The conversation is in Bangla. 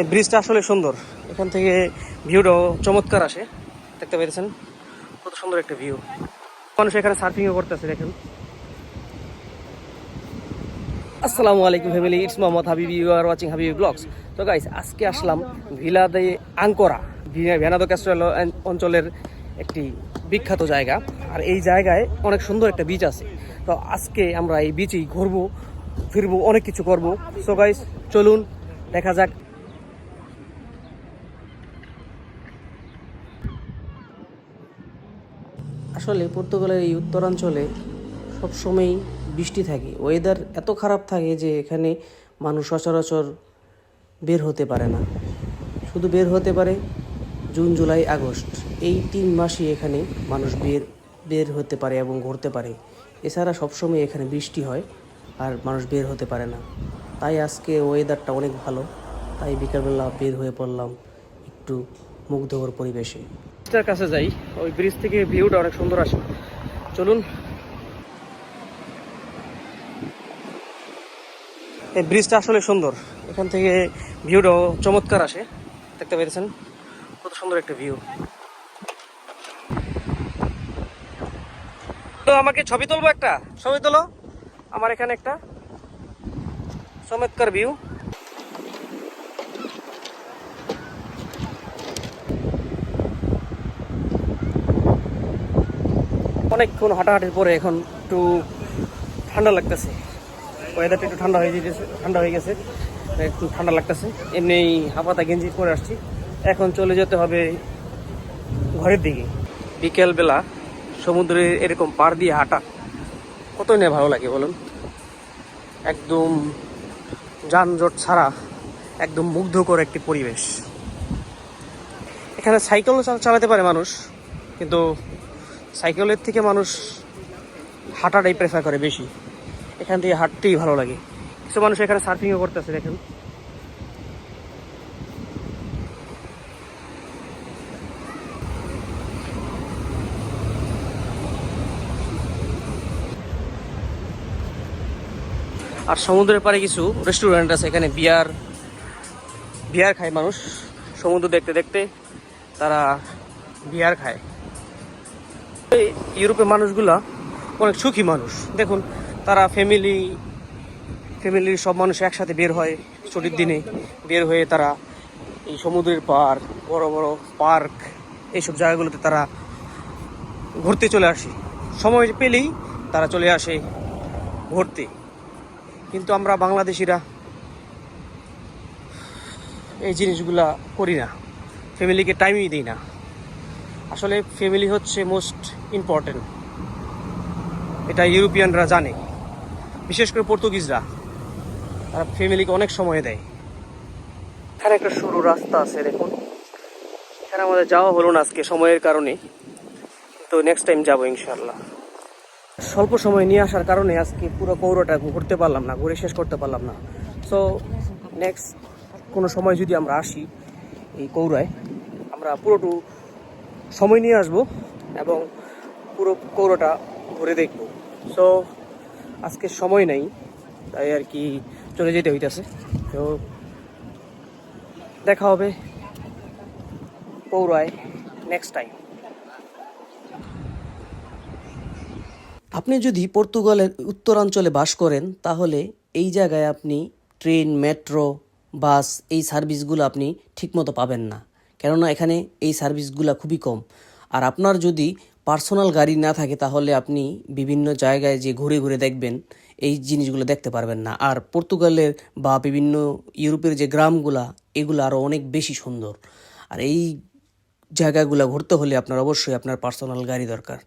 এই ব্রিজটা আসলে সুন্দর। এখান থেকে ভিউটাও চমৎকার আসে। দেখতে পেরেছেন কত সুন্দর একটা ভিউ। মানুষ এখানে সার্ফিংও করতেছে, দেখেন। আসসালামু আলাইকুম family it's Mohammad Habibi you are watching Habibi vlogs তো গাইস আজকে আসলাম ভিলা দে আঙ্করা ভেনাদো ক্যাস্ট্রেল অঞ্চলের একটি বিখ্যাত জায়গা। আর এই জায়গায় অনেক সুন্দর একটা বিচ আছে। তো আজকে আমরা এই বিচেই ঘুরবো, ফিরবো, অনেক কিছু করব। সো গাইস চলুন, দেখা যাক আসলে পর্তুগালের এই উত্তরাঞ্চলে সবসময়ই বৃষ্টি থাকে। ওয়েদার এত খারাপ থাকে যে এখানে মানুষ সচরাচর বের হতে পারে না। শুধু বের হতে পারে জুন, জুলাই, আগস্ট। এই তিন মাসই এখানে মানুষ বের বের হতে পারে এবং ঘুরতে পারে। এছাড়া সবসময় এখানে বৃষ্টি হয় আর মানুষ বের হতে পারে না। তাই আজকে ওয়েদারটা অনেক ভালো। তাই বিকালবেলা বের হয়ে পড়লাম একটু মুগ্ধকর পরিবেশে। ব্রিজটার কাছে যাই। ওই ব্রিজ থেকে ভিউটা অনেক সুন্দর আসে। চলুন। এই ব্রিজটা আসলে সুন্দর। এখান থেকে ভিউটাও চমৎকার আসে। দেখতে পেরেছেন কত সুন্দর একটা ভিউ। তো আমাকে ছবি তুলবো একটা? ছবি তোলো। আমার এখানে একটা। চমৎকার ভিউ। অনেকক্ষণ হাঁটাহাঁটির পরে এখন একটু ঠান্ডা লাগতেছে। ওয়েদারটা একটু ঠান্ডা হয়ে গেছে, ঠান্ডা হয়ে গেছে। একটু ঠান্ডা লাগতেছে। এমনি হাফাতা গেঞ্জি পরে আসছি। এখন চলে যেতে হবে ঘরের দিকে। বিকেলবেলা সমুদ্রে এরকম পার দিয়ে হাঁটা কতই না ভালো লাগে বলুন? একদম যানজট ছাড়া, একদম মুগ্ধকর একটি পরিবেশ। এখানে সাইকেলও চালাতে পারে মানুষ, কিন্তু সাইকেলের থেকে মানুষ হাঁটাটাই প্রেফার করে বেশি। এখান থেকে হাঁটতেই ভালো লাগে। কিছু মানুষ এখানে সার্ফিংও করতেছে, দেখেন। আর সমুদ্রের পাড়ে কিছু রেস্টুরেন্ট আছে, এখানে বিয়ার বিয়ার খায় মানুষ। সমুদ্র দেখতে দেখতে তারা বিয়ার খায়। ইউরোপের মানুষগুলা অনেক সুখী মানুষ। দেখুন, তারা ফ্যামিলি ফ্যামিলির সব মানুষ একসাথে বের হয় ছুটির দিনে। বের হয়ে তারা এই সমুদ্রের পার বড় বড় পার্ক, এইসব জায়গাগুলোতে তারা ঘুরতে চলে আসে। সময় পেলেই তারা চলে আসে ঘুরতে। কিন্তু আমরা বাংলাদেশিরা এই জিনিসগুলা করি না। ফ্যামিলিকে টাইমই দিই না। আসলে ফ্যামিলি হচ্ছে মোস্ট ইম্পর্টেন্ট এটা ইউরোপিয়ানরা জানে। বিশেষ করে পর্তুগিজরা। তারা ফ্যামিলিকে অনেক সময় দেয়। এখানে একটা সরু রাস্তা আছে, দেখুন। এখানে আমাদের যাওয়া হলো না আজকে, সময়ের কারণে। তো নেক্সট টাইম যাব ইনশাল্লাহ স্বল্প সময় নিয়ে আসার কারণে আজকে পুরো কৌরটা ঘুরতে পারলাম না, ঘুরে শেষ করতে পারলাম না। সো নেক্সট কোনো সময় যদি আমরা আসি এই কৌরায়, আমরা পুরোটু সময় নিয়ে আসব এবং পুরো কৌরোটা ঘুরে দেখব। সো আজকে সময় নেই, তাই আর কি চলে যেতে হইতেছে। তো দেখা হবে পৌরায় নেক্সট টাইম আপনি যদি পর্তুগালের উত্তরাঞ্চলে বাস করেন, তাহলে এই জায়গায় আপনি ট্রেন, মেট্রো, বাস এই সার্ভিসগুলো আপনি ঠিকমতো পাবেন না। কেননা এখানে এই সার্ভিসগুলো খুবই কম। আর আপনার যদি পার্সোনাল গাড়ি না থাকে, তাহলে আপনি বিভিন্ন জায়গায় যে ঘুরে ঘুরে দেখবেন, এই জিনিসগুলো দেখতে পারবেন না। আর পর্তুগালের বা বিভিন্ন ইউরোপের যে গ্রামগুলা, এগুলো আরও অনেক বেশি সুন্দর। আর এই জায়গাগুলো ঘুরতে হলে আপনার অবশ্যই আপনার পার্সোনাল গাড়ি দরকার।